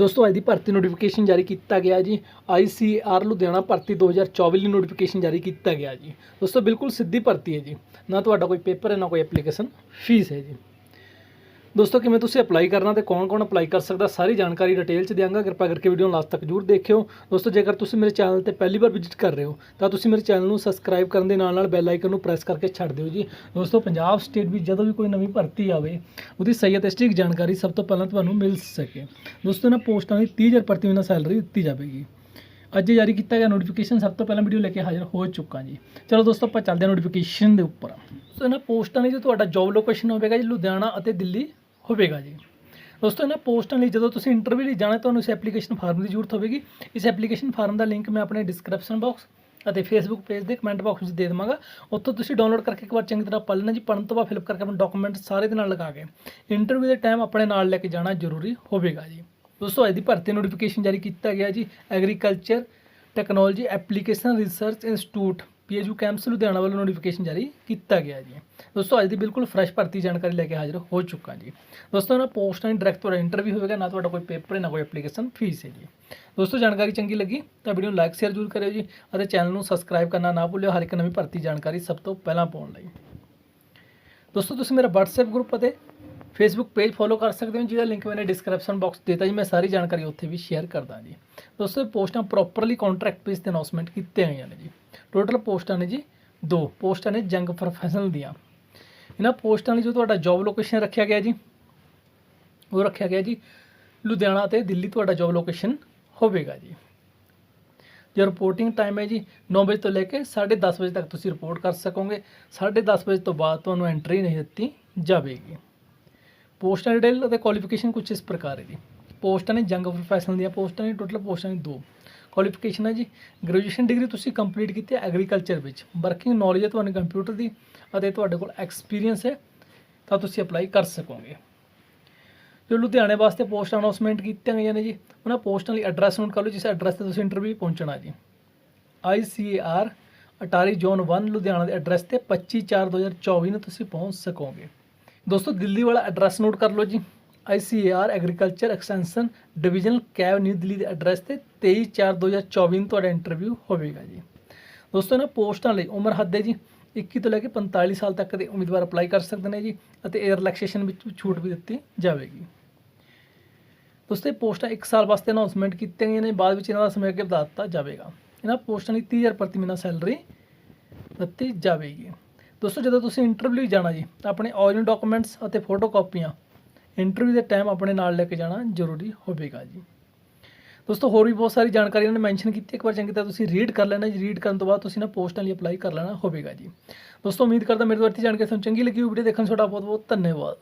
ਦੋਸਤੋ, ਅੱਜ ਦੀ ਭਰਤੀ ਨੋਟੀਫਿਕੇਸ਼ਨ ਜਾਰੀ ਕੀਤਾ ਗਿਆ ਜੀ। ਆਈਸੀਆਰ ਲੁਧਿਆਣਾ ਭਰਤੀ 2024 ਲਈ ਨੋਟੀਫਿਕੇਸ਼ਨ ਜਾਰੀ ਕੀਤਾ ਗਿਆ ਜੀ। ਦੋਸਤੋ, ਬਿਲਕੁਲ ਸਿੱਧੀ ਭਰਤੀ ਹੈ ਜੀ। ਨਾ ਤੁਹਾਡਾ ਕੋਈ ਪੇਪਰ ਹੈ, ਨਾ ਕੋਈ ਐਪਲੀਕੇਸ਼ਨ ਫੀਸ ਹੈ ਜੀ। ਦੋਸਤੋ, ਕਿਵੇਂ ਤੁਸੀਂ ਅਪਲਾਈ ਕਰਨਾ ਤੇ ਕੌਣ-ਕੌਣ ਅਪਲਾਈ ਕਰ ਸਕਦਾ, ਸਾਰੀ ਜਾਣਕਾਰੀ ਡਿਟੇਲ ਚ ਦਿਆਂਗਾ। ਕਿਰਪਾ ਕਰਕੇ ਵੀਡੀਓ ਨੂੰ ਲਾਸਟ ਤੱਕ ਜਰੂਰ ਦੇਖਿਓ। ਦੋਸਤੋ, ਜੇਕਰ ਤੁਸੀਂ ਮੇਰੇ ਚੈਨਲ ਤੇ ਪਹਿਲੀ ਵਾਰ ਵਿਜ਼ਿਟ ਕਰ ਰਹੇ ਹੋ, ਤਾਂ ਤੁਸੀਂ ਮੇਰੇ ਚੈਨਲ ਨੂੰ ਸਬਸਕ੍ਰਾਈਬ ਕਰਨ ਦੇ ਨਾਲ ਨਾਲ ਬੈਲ ਆਈਕਨ ਨੂੰ ਪ੍ਰੈਸ ਕਰਕੇ ਛੱਡ ਦਿਓ ਜੀ। ਦੋਸਤੋ, ਪੰਜਾਬ ਸਟੇਟ ਵਿੱਚ ਜਦੋਂ ਵੀ ਕੋਈ ਨਵੀਂ ਭਰਤੀ ਆਵੇ, ਉਹਦੀ ਸਹੀ ਅਤੇ ਸਟਿਕ ਜਾਣਕਾਰੀ ਸਭ ਤੋਂ ਪਹਿਲਾਂ ਤੁਹਾਨੂੰ ਮਿਲ ਸਕੇ। ਦੋਸਤੋ, ਇਹਨਾਂ ਪੋਸਟਾਂ ਦੀ 30000 ਪ੍ਰਤੀ ਮਹੀਨਾ ਸੈਲਰੀ ਦਿੱਤੀ ਜਾਵੇਗੀ। ਅੱਜ ਜਾਰੀ ਕੀਤਾ ਗਿਆ ਨੋਟੀਫਿਕੇਸ਼ਨ, ਸਭ ਤੋਂ ਪਹਿਲਾਂ ਵੀਡੀਓ ਲੈ ਕੇ ਹਾਜ਼ਰ ਹੋ ਚੁੱਕਾ ਜੀ। ਚਲੋ ਦੋਸਤੋ, ਆਪਾਂ ਚੱਲਦੇ ਹਾਂ ਨੋਟੀਫਿਕੇਸ਼ਨ ਦੇ ਉੱਪਰ। ਸੋ ਇਹਨਾਂ ਪੋਸਟਾਂ ਲਈ ਜੋ ਤੁਹਾਡਾ ਜੌਬ ਲੋਕੇਸ਼ਨ ਹੋਵੇਗਾ ਜੀ, ਲੁਧਿਆਣਾ ਅਤੇ ਦਿੱਲੀ। ਹੋਵੇਗਾ ਜੀ। ਦੋਸਤੋ, ਇਹਨਾਂ ਪੋਸਟਾਂ ਲਈ ਜਦੋਂ ਤੁਸੀਂ ਇੰਟਰਵਿਊ ਲਈ ਜਾਣਾ, ਤੁਹਾਨੂੰ ਇਸ ਐਪਲੀਕੇਸ਼ਨ ਫਾਰਮ ਦੀ ਜ਼ਰੂਰਤ ਹੋਵੇਗੀ। ਇਸ ਐਪਲੀਕੇਸ਼ਨ ਫਾਰਮ ਦਾ ਲਿੰਕ ਮੈਂ ਆਪਣੇ ਡਿਸਕ੍ਰਿਪਸ਼ਨ ਬਾਕਸ ਅਤੇ ਫੇਸਬੁੱਕ ਪੇਜ ਦੇ ਕਮੈਂਟ ਬਾਕਸ ਵਿੱਚ ਦੇ ਦੇਵਾਂਗਾ। ਉੱਥੋਂ ਤੁਸੀਂ ਡਾਊਨਲੋਡ ਕਰਕੇ ਇੱਕ ਵਾਰ ਚੰਗੀ ਤਰ੍ਹਾਂ ਪੜ੍ਹ ਲੈਣਾ ਜੀ। ਪੜ੍ਹਨ ਤੋਂ ਬਾਅਦ ਫਿਲਅਪ ਕਰਕੇ ਆਪਣੇ ਡਾਕੂਮੈਂਟ ਸਾਰੇ ਦੇ ਨਾਲ ਲਗਾ ਕੇ ਇੰਟਰਵਿਊ ਦੇ ਟਾਈਮ ਆਪਣੇ ਨਾਲ ਲੈ ਕੇ ਜਾਣਾ ਜ਼ਰੂਰੀ ਹੋਵੇਗਾ ਜੀ। ਦੋਸਤੋ, ਅੱਜ ਦੀ ਭਰਤੀ ਨੋਟੀਫਿਕੇਸ਼ਨ ਜਾਰੀ ਕੀਤਾ ਗਿਆ ਜੀ। Agriculture technology application research institute PHU campus Ludhiana ਵੱਲੋਂ ਨੋਟੀਫਿਕੇਸ਼ਨ ਜਾਰੀ ਕੀਤਾ ਗਿਆ ਜੀ। ਦੋਸਤੋ, ਅੱਜ ਦੀ ਬਿਲਕੁਲ ਫਰੈਸ਼ ਭਰਤੀ ਜਾਣਕਾਰੀ ਲੈ ਕੇ ਹਾਜ਼ਰ ਹੋ ਚੁੱਕਾ ਜੀ। ਦੋਸਤੋ, ਨਾ ਪੋਸਟਾਂ ਡਾਇਰੈਕਟ ਤੁਹਾਡਾ ਇੰਟਰਵਿਊ ਹੋਵੇਗਾ, ਨਾ ਤੁਹਾਡਾ ਕੋਈ ਪੇਪਰ ਹੈ ਨਾ ਕੋਈ ਐਪਲੀਕੇਸ਼ਨ ਫੀਸ ਹੈ ਜੀ। ਦੋਸਤੋ, ਜਾਣਕਾਰੀ ਚੰਗੀ ਲੱਗੀ ਤਾਂ ਵੀਡੀਓ ਨੂੰ ਲਾਈਕ ਸ਼ੇਅਰ ਜ਼ਰੂਰ ਕਰਿਓ ਜੀ ਅਤੇ ਚੈਨਲ ਨੂੰ ਸਬਸਕ੍ਰਾਈਬ ਕਰਨਾ ਨਾ ਭੁੱਲਿਓ, ਹਰ ਇੱਕ ਨਵੀਂ ਭਰਤੀ ਜਾਣਕਾਰੀ ਸਭ ਤੋਂ ਪਹਿਲਾਂ ਪਾਉਣ ਲਈ। ਦੋਸਤੋ, ਤੁਸੀਂ ਮੇਰਾ WhatsApp ਗਰੁੱਪ ਅਤੇ ਫੇਸਬੁੱਕ ਪੇਜ ਫੋਲੋ ਕਰ ਸਕਦੇ ਹੋ, ਜਿਹਦਾ ਲਿੰਕ ਮੈਨੇ ਡਿਸਕ੍ਰਿਪਸ਼ਨ ਬਾਕਸ ਦਿੱਤਾ ਜੀ। ਮੈਂ ਸਾਰੀ ਜਾਣਕਾਰੀ ਉੱਥੇ ਵੀ ਸ਼ੇਅਰ ਕਰਦਾ ਜੀ। ਦੋਸਤੋ ਪੋਸਟਾਂ ਪ੍ਰੋਪਰਲੀ ਕੰਟਰੈਕਟ ਬੇਸ ਤੇ ਅਨਾਉਂਸਮੈਂਟ ਕੀਤੀਆਂ ਗਈਆਂ ਨੇ ਜੀ। ਟੋਟਲ ਪੋਸਟਾਂ ਨੇ ਜੀ ਦੋ, ਪੋਸਟਾਂ ਨੇ ਜੰਗ ਪ੍ਰੋਫੈਸ਼ਨਲ ਦੀਆਂ। ਇਹਨਾਂ ਪੋਸਟਾਂ ਲਈ ਜੋ ਤੁਹਾਡਾ ਜੌਬ ਲੋਕੇਸ਼ਨ ਰੱਖਿਆ ਗਿਆ ਜੀ, ਉਹ ਰੱਖਿਆ ਗਿਆ ਜੀ ਲੁਧਿਆਣਾ ਤੇ ਦਿੱਲੀ ਤੁਹਾਡਾ ਜੌਬ ਲੋਕੇਸ਼ਨ ਹੋਵੇਗਾ ਜੀ। ਜੋ ਰਿਪੋਰਟਿੰਗ ਟਾਈਮ ਹੈ ਜੀ 9 ਵਜੇ ਤੋਂ ਲੈ ਕੇ 10:30 ਵਜੇ ਤੱਕ ਤੁਸੀਂ ਰਿਪੋਰਟ ਕਰ ਸਕੋਗੇ। 10:30 ਵਜੇ ਤੋਂ ਬਾਅਦ ਤੁਹਾਨੂੰ ਐਂਟਰੀ ਨਹੀਂ ਦਿੱਤੀ ਜਾਵੇਗੀ। ਪੋਸਟਾਂ ਡਿਟੇਲ ਅਤੇ ਕੁਆਲੀਫਿਕੇਸ਼ਨ ਕੁਝ ਇਸ ਪ੍ਰਕਾਰ ਹੈ ਜੀ। ਪੋਸਟਾਂ ਨੇ ਜੰਗ ਪ੍ਰੋਫੈਸ਼ਨਲ ਦੀਆਂ ਪੋਸਟਾਂ ਨੇ ਟੋਟਲ ਪੋਸਟਾਂ ਨੇ ਦੋ। ਕੁਆਲੀਫਿਕੇਸ਼ਨ ਹੈ ਜੀ। ਗ੍ਰੈਜੂਏਸ਼ਨ ਡਿਗਰੀ ਤੁਸੀਂ ਕੰਪਲੀਟ ਕੀਤੀ ਹੈ ਐਗਰੀਕਲਚਰ ਵਿੱਚ। ਵਰਕਿੰਗ ਨੌਲੇਜ ਹੈ ਤੁਹਾਨੂੰ ਕੰਪਿਊਟਰ ਦੀ ਅਤੇ ਤੁਹਾਡੇ ਕੋਲ ਐਕਸਪੀਰੀਅੰਸ ਹੈ, ਤਾਂ ਤੁਸੀਂ ਅਪਲਾਈ ਕਰ ਸਕੋਗੇ। ਜੋ ਲੁਧਿਆਣੇ ਵਾਸਤੇ ਪੋਸਟ ਅਨਾਉਂਸਮੈਂਟ ਕੀਤੀਆਂ ਗਈਆਂ ਨੇ ਜੀ, ਉਹਨਾਂ ਪੋਸਟਾਂ ਲਈ ਐਡਰੈਸ ਨੋਟ ਕਰ ਲਓ, ਜਿਸ ਐਡਰੈਸ ਤੇ ਤੁਸੀਂ ਇੰਟਰਵਿਊ ਪਹੁੰਚਣਾ ਜੀ। ICAR ਅਟਾਰੀ ਜ਼ੋਨ 1 ਲੁਧਿਆਣਾ ਦੇ ਐਡਰੈਸ ਤੇ 25/4/2024 ਨੂੰ ਤੁਸੀਂ ਪਹੁੰਚ ਸਕੋਗੇ। ਦੋਸਤੋ, ਦਿੱਲੀ ਵਾਲਾ ਐਡਰੈਸ ਨੋਟ ਕਰ ਲਓ ਜੀ। ICAR ਐਗਰੀਕਲਚਰ ਐਕਸਟੈਂਸ਼ਨ ਡਿਵੀਜ਼ਨ, ਕੈਬ ਨਿਊ ਦਿੱਲੀ ਦੇ ਐਡਰੈਸ ਤੇ 23/4/2024 ਨੂੰ ਤੁਹਾਡਾ ਇੰਟਰਵਿਊ ਹੋਵੇਗਾ ਜੀ। ਦੋਸਤੋ, ਇਹਨਾਂ ਪੋਸਟਾਂ ਲਈ ਉਮਰ ਹੱਦ ਹੈ ਜੀ। 21 ਤੋਂ ਲੈ ਕੇ 45 ਸਾਲ ਤੱਕ ਦੇ ਉਮੀਦਵਾਰ ਅਪਲਾਈ ਕਰ ਸਕਦੇ ਨੇ ਜੀ ਅਤੇ ਇਹ ਰਿਲੈਕਸੇਸ਼ਨ ਵਿੱਚ ਛੂਟ ਵੀ ਦਿੱਤੀ ਜਾਵੇਗੀ। ਦੋਸਤੋ, ਇਹ ਪੋਸਟਾਂ 1 ਸਾਲ ਵਾਸਤੇ ਅਨਾਉਂਸਮੈਂਟ ਕੀਤੀਆਂ ਗਈਆਂ ਨੇ। ਬਾਅਦ ਵਿੱਚ ਇਹਨਾਂ ਦਾ ਸਮੇਂ ਅੱਗੇ ਵਧਾ ਦਿੱਤਾ ਜਾਵੇਗਾ। ਇਹਨਾਂ ਪੋਸਟਾਂ ਲਈ 30000 ਪ੍ਰਤੀ ਮਹੀਨਾ ਸੈਲਰੀ ਦਿੱਤੀ ਜਾਵੇਗੀ। ਦੋਸਤੋ, ਜਦੋਂ ਤੁਸੀਂ ਇੰਟਰਵਿਊ ਲਈ ਜਾਣਾ ਜੀ ਤਾਂ ਆਪਣੇ ਔਰੀਜਨਲ ਡਾਕੂਮੈਂਟਸ ਅਤੇ ਫੋਟੋ ਕਾਪੀਆਂ ਇੰਟਰਵਿਊ ਦੇ ਟਾਈਮ ਆਪਣੇ ਨਾਲ ਲੈ ਕੇ ਜਾਣਾ ਜ਼ਰੂਰੀ ਹੋਵੇਗਾ ਜੀ। ਦੋਸਤੋ, ਹੋਰ ਵੀ ਬਹੁਤ ਸਾਰੀ ਜਾਣਕਾਰੀ ਇਹਨਾਂ ਨੇ ਮੈਂਸ਼ਨ ਕੀਤੀ। ਇੱਕ ਵਾਰ ਚੰਗੀ ਤਰ੍ਹਾਂ ਤੁਸੀਂ ਰੀਡ ਕਰ ਲੈਣਾ ਜੀ। ਰੀਡ ਕਰਨ ਤੋਂ ਬਾਅਦ ਤੁਸੀਂ ਨਾ ਪੋਸਟਾਂ ਲਈ ਅਪਲਾਈ ਕਰ ਲੈਣਾ ਹੋਵੇਗਾ ਜੀ। ਦੋਸਤੋ, ਉਮੀਦ ਕਰਦਾ ਮੇਰੇ ਤੋਂ ਵਰਤੀ ਜਾਣਕਾਰੀ ਤੁਹਾਨੂੰ ਚੰਗੀ ਲੱਗੀ ਵੀਡੀਓ ਦੇਖਣ ਲਈ ਤੁਹਾਡਾ ਬਹੁਤ ਬਹੁਤ ਧੰਨਵਾਦ।